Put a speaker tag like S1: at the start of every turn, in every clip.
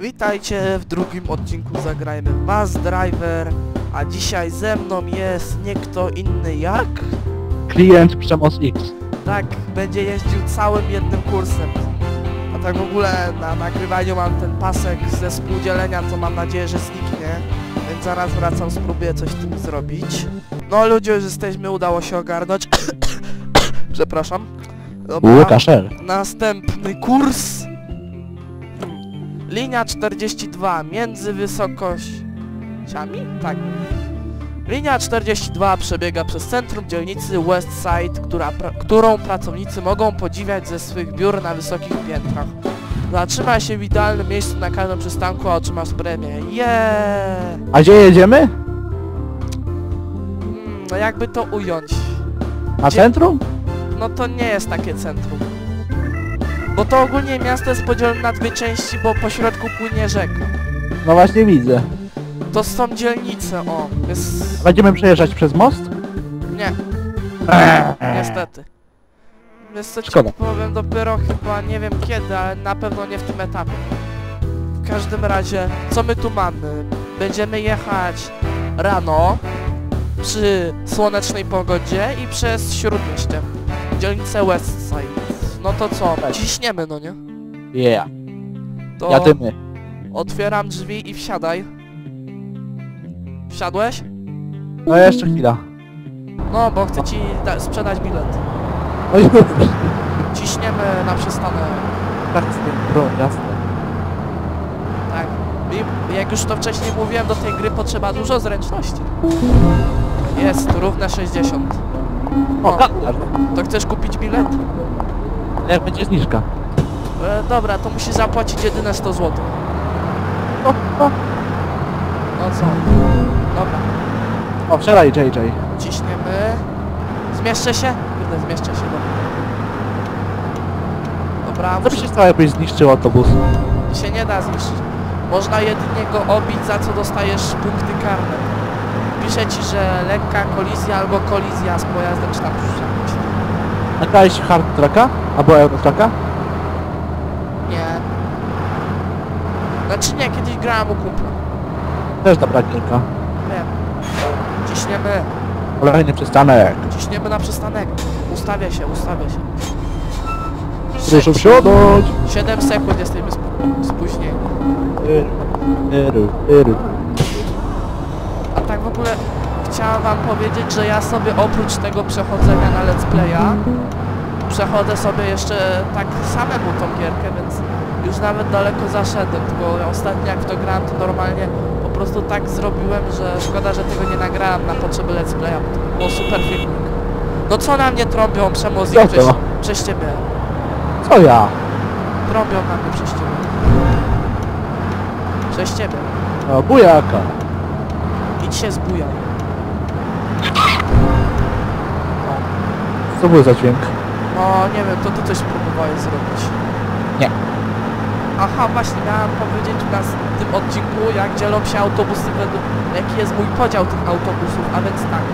S1: Witajcie w drugim odcinku Zagrajmy w Bus Driver, a dzisiaj ze mną jest nie kto inny jak...
S2: Klient Przemoc X.
S1: Tak, będzie jeździł całym jednym kursem. A tak w ogóle na nagrywaniu mam ten pasek ze współdzielenia, co mam nadzieję, że zniknie. Więc zaraz wracam, spróbuję coś z tym zrobić. No ludzie, już jesteśmy, udało się ogarnąć. Przepraszam. Dobra.
S2: Łukaszer.
S1: Następny kurs. Linia 42 między wysokościami? Tak. Linia 42 przebiega przez centrum dzielnicy Westside, która pra którą pracownicy mogą podziwiać ze swych biur na wysokich piętrach. Zatrzymaj się w idealnym miejscu na każdym przystanku, a otrzymasz premię. Yeah!
S2: A gdzie jedziemy?
S1: Hmm, no jakby to ująć?
S2: Na
S1: Gdzie-
S2: centrum?
S1: No to nie jest takie centrum. Bo to ogólnie miasto jest podzielone na dwie części, bo po środku płynie rzeka.
S2: No właśnie widzę.
S1: To są dzielnice, o. Jest...
S2: Będziemy przejeżdżać przez most?
S1: Nie,
S2: Eee.
S1: niestety. Co ci
S2: Szkoda.
S1: powiem dopiero chyba nie wiem kiedy, ale na pewno nie w tym etapie. W każdym razie, co my tu mamy? Będziemy jechać rano przy słonecznej pogodzie i przez śródmieście. Dzielnicę Westside. No to co?
S2: Tak.
S1: Ciśniemy, no nie?
S2: Yeah.
S1: To
S2: Jadymy.
S1: otwieram drzwi i wsiadaj. Wsiadłeś?
S2: No jeszcze chwila.
S1: No, bo chcę ci da- sprzedać bilet.
S2: No już.
S1: Ciśniemy na przystanek.
S2: Tak, z tym, bro, jasne.
S1: Tak. I jak już to wcześniej mówiłem, do tej gry potrzeba dużo zręczności. Jest, równe 60.
S2: O,
S1: O.
S2: gadar.
S1: To chcesz kupić bilet?
S2: Jak będzie zniżka?
S1: E, dobra, to musisz zapłacić jedyne 100 zł.
S2: O, o.
S1: No co? Dobra,
S2: o wczoraj JJ.
S1: ciśniemy. Zmieszczę się? Kurde, zmieszczę się, dobra. Dobra,
S2: by się stało, jakbyś zniszczył autobus?
S1: się nie da zniszczyć. Można jedynie go obić, za co dostajesz punkty karne. Pisze ci, że lekka kolizja albo kolizja z pojazdem czy tam jakimś.
S2: Nagrałeś hard tracka? Albo euro tracka?
S1: Nie. Znaczy nie, kiedyś grałem u kumpla.
S2: Też dobra gierka.
S1: Wiem. Ciśniemy,
S2: Kolejny przystanek.
S1: ciśniemy na przystanek. Ustawia się, ustawia się.
S2: Proszę wsiadać.
S1: 7 sekund jesteśmy sp- spóźnieni.
S2: Eru, eru.
S1: A tak w ogóle chciałem wam powiedzieć, że ja sobie oprócz tego przechodzenia na let's playa przechodzę sobie jeszcze tak samemu tą gierkę, więc już nawet daleko zaszedłem, tylko ostatnio jak w to grałem to normalnie po prostu tak zrobiłem, że szkoda, że tego nie nagrałem na potrzeby let's playa, bo to by było super filmik. No co na mnie trąbią przemozy
S2: Co to?
S1: przez, przez ciebie?
S2: Co ja?
S1: Trąbią na mnie przez ciebie. Przez ciebie.
S2: O, bujaka.
S1: Idź się zbujaj.
S2: Co był za dźwięk?
S1: No nie wiem, to ty coś próbowałeś zrobić.
S2: Nie.
S1: Aha, właśnie miałem powiedzieć w tym odcinku, jak dzielą się autobusy według... Jaki jest mój podział tych autobusów, a więc tak.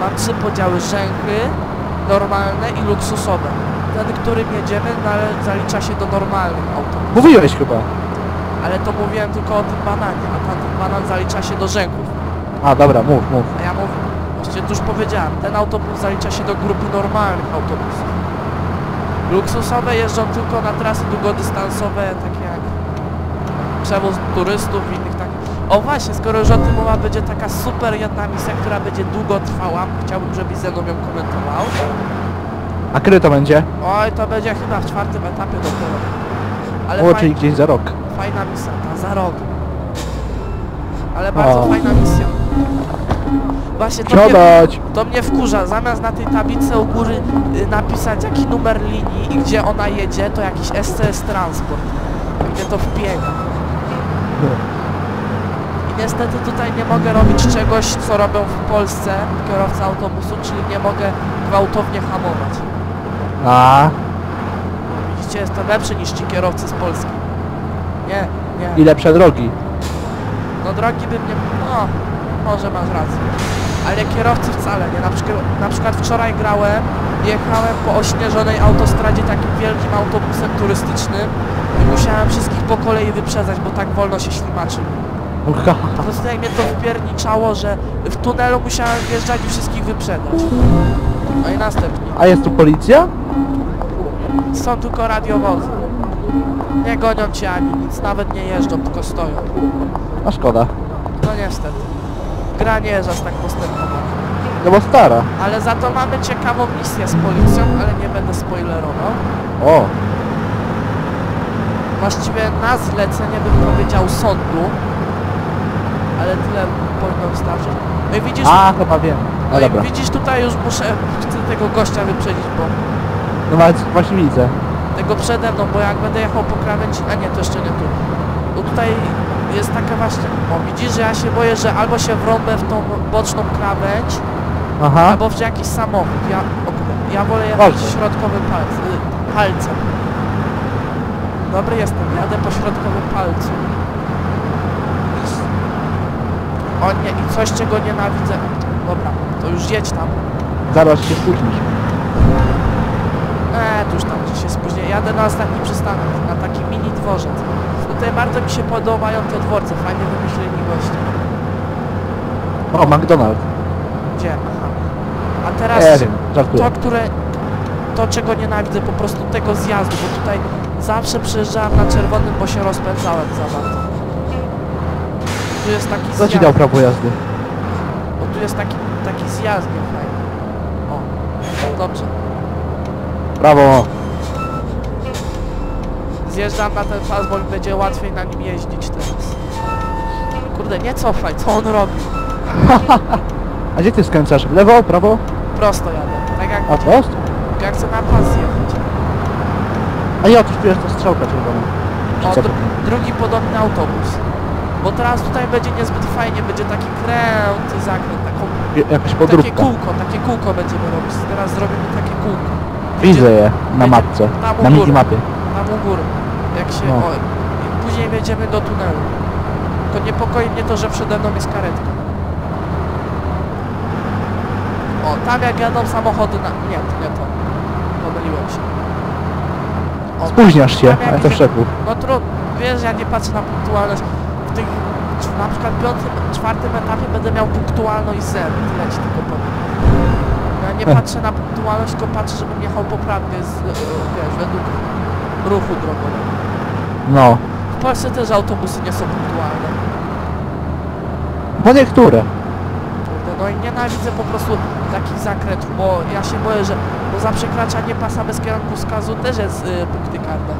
S1: Mam trzy podziały, rzęchy, normalne i luksusowe. Ten, którym jedziemy, zalicza się do normalnych autobusów.
S2: Mówiłeś chyba.
S1: Ale to mówiłem tylko o tym bananie, a tamten banan zalicza się do rzęchów.
S2: A dobra, mów, mów.
S1: A ja mówię, to już powiedziałem, ten autobus zalicza się do grupy normalnych autobusów. Luksusowe jeżdżą tylko na trasy długodystansowe, takie jak przewóz turystów i innych tak. O właśnie, skoro już o tym mowa, będzie taka super jedna misja, która będzie długo trwała. Chciałbym, żebyś ze mną ją komentował.
S2: A kiedy to będzie?
S1: Oj, to będzie chyba w czwartym etapie dopiero. Ale
S2: O,
S1: faj,
S2: czyli gdzieś za rok.
S1: fajna misja, ta za rok. Ale bardzo
S2: O.
S1: fajna misja. Właśnie to mnie! To mnie wkurza, zamiast na tej tablicy u góry y, napisać jaki numer linii i gdzie ona jedzie, to jakiś SCS Transport. I mnie to wpienia. I niestety tutaj nie mogę robić czegoś, co robią w Polsce kierowcy autobusu, czyli nie mogę gwałtownie hamować.
S2: A
S1: Widzicie, jestem lepszy niż ci kierowcy z Polski. Nie, nie.
S2: i lepsze drogi.
S1: No drogi by mnie... No, może masz rację. Ale kierowcy wcale nie. Na przykład, na przykład wczoraj grałem, jechałem po ośnieżonej autostradzie takim wielkim autobusem turystycznym musiałem wszystkich po kolei wyprzedzać, bo tak wolno się ślimaczył.
S2: Ucha.
S1: Po prostu jak mnie to wpierniczało, że w tunelu musiałem wjeżdżać i wszystkich wyprzedzać. No i następnie.
S2: A jest tu policja?
S1: Są tylko radiowozy. Nie gonią cię ani nic, nawet nie jeżdżą, tylko stoją.
S2: A szkoda.
S1: No niestety. Gra nie jest aż tak postępowana.
S2: No bo stara.
S1: Ale za to mamy ciekawą misję z policją, ale nie będę spoilerował.
S2: O,
S1: Właściwie na zlecenie bym powiedział sądu. Ale tyle powinno wystarczyć. No i widzisz,
S2: a chyba wiem.
S1: no
S2: No
S1: i
S2: dobra.
S1: widzisz tutaj już muszę chcę tego gościa wyprzedzić, bo
S2: No właśnie widzę.
S1: tego przede mną, bo jak będę jechał po krawędzi, a nie, to jeszcze nie tu. Bo tutaj jest taka właśnie, o widzisz, że ja się boję, że albo się wrąbę w tą boczną krawędź,
S2: Aha.
S1: albo w jakiś samochód. Ja, o, ja wolę jechać
S2: Dobrze.
S1: środkowym palcem, y, palcem. Dobry jestem, jadę po środkowym palcu. O nie, i coś czego nienawidzę. Dobra, to już jedź tam.
S2: Zaraz się spóźnisz.
S1: Eee, to już tam gdzieś się spóźnię. Jadę na ostatni przystanek, na taki mini dworzec. Tutaj bardzo mi się podobają te dworce, fajnie wymyśleni goście.
S2: O, McDonald's.
S1: Gdzie? Aha. A teraz
S2: Nie wiem, żartuję.
S1: to, które... To, czego nienawidzę, po prostu tego zjazdu, bo tutaj zawsze przyjeżdżałem na czerwonym, bo się rozpędzałem za bardzo. Tu jest taki zjazd,
S2: ci dał prawo jazdy?
S1: bo tu jest taki, taki zjazd niefajny. O, dobrze.
S2: Brawo.
S1: Zjeżdżam na ten pas, bo będzie łatwiej na nim jeździć teraz. Kurde, nie cofaj, co on robi?
S2: A gdzie ty skręcasz? W lewo, prawo?
S1: Prosto jadę, tak jak,
S2: A prosto?
S1: jak chcę na pas zjechać.
S2: A ja, tu tu jest ta strzałka czerwona. Czy
S1: O,
S2: co?
S1: dru drugi podobny autobus. Bo teraz tutaj będzie niezbyt fajnie, będzie taki kręt i zakręt, taką,
S2: Je- Jakaś
S1: takie
S2: podróbka.
S1: kółko, takie kółko będziemy robić. Teraz zrobimy takie kółko.
S2: Widzę je na
S1: będzie-
S2: mapce.
S1: tam u
S2: Na
S1: góry.
S2: minimapie.
S1: Tam u góry. Jak się...
S2: No.
S1: O, później wjedziemy do tunelu. Tylko niepokoi mnie to, że przede mną jest karetka. O, tam jak jadą samochody na... Nie, to nie to. Pomyliłem się. O,
S2: Spóźniasz się, ale to szczegół.
S1: No trudno, wiesz, ja nie patrzę na punktualność. W tych, w na przykład piątym, czwartym etapie będę miał punktualność zero. Tyle ci tylko powiem. Ja nie patrzę na punktualność, tylko patrzę, żebym jechał poprawnie z, e, wiesz, według ruchu drogowego.
S2: No.
S1: W Polsce też autobusy nie są punktualne.
S2: Bo niektóre.
S1: Kurde, no i nienawidzę po prostu takich zakrętów, bo ja się boję, że bo za przekraczanie pasa bez kierunku wskazu też jest y, punkty karne.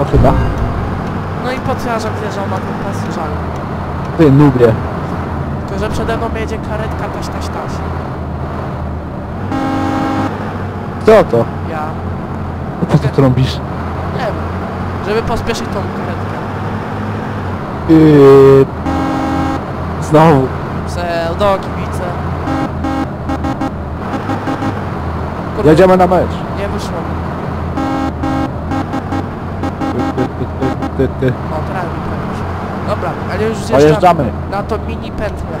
S2: O chyba.
S1: No i potwierdzam, wjeżdżał na ten pas, żal.
S2: Ty, nubie.
S1: Tylko, że przede mną jedzie karetka taś, taś, taś.
S2: Co to? Po co to robisz?
S1: nie wiem, żeby pospieszyć tą karetkę.
S2: Yy... Znowu.
S1: Pseudo, kibice. Kurde,
S2: Jedziemy na mecz.
S1: nie wyszło mi.
S2: Ty, ty, ty, ty, ty.
S1: O, teraz mi to wyszło. Dobra, ale już zjeżdżam
S2: Pojeżdżamy.
S1: na to mini pętlę.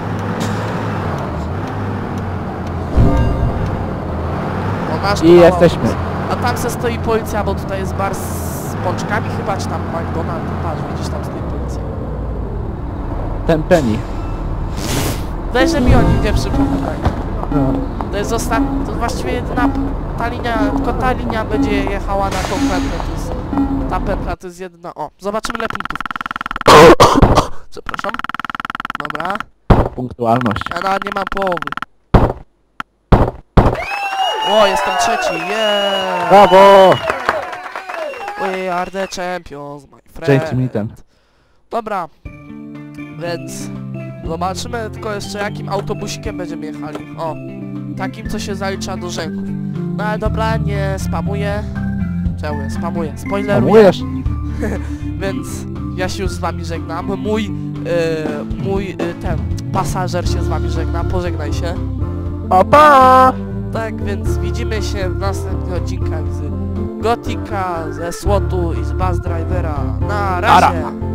S1: Tu
S2: I jesteśmy.
S1: autobus. A tam se stoi policja, bo tutaj jest bar z pączkami chyba, czy tam McDonald's. Patrz, widzisz, tam stoi policja.
S2: Ten penny.
S1: Weź, że mi o nim nie przypominaj.
S2: No.
S1: To jest ostatni, to właściwie jedyna ta linia, tylko ta linia będzie jechała na tą pętlę, to jest, ta pętla to jest jedna, o, zobaczymy ile punktów. Przepraszam. Dobra,
S2: Punktualność.
S1: ja nawet nie mam połowy. O, jestem trzeci, yeah!
S2: Brawo!
S1: We are the champions, my friend.
S2: Dzięki mi ten.
S1: Dobra, więc zobaczymy tylko jeszcze jakim autobusikiem będziemy jechali. O, takim co się zalicza do rzęków. No ale dobra, nie spamuję. Czemu spamuję? Spoileruję.
S2: Hamujesz?
S1: Więc ja się już z wami żegnam. Mój, e, mój e, ten pasażer się z wami żegna. Pożegnaj się.
S2: Pa, pa!
S1: Tak, więc widzimy się w następnych odcinkach z Gotika, ze Słotu i z Bus Drivera. Na razie!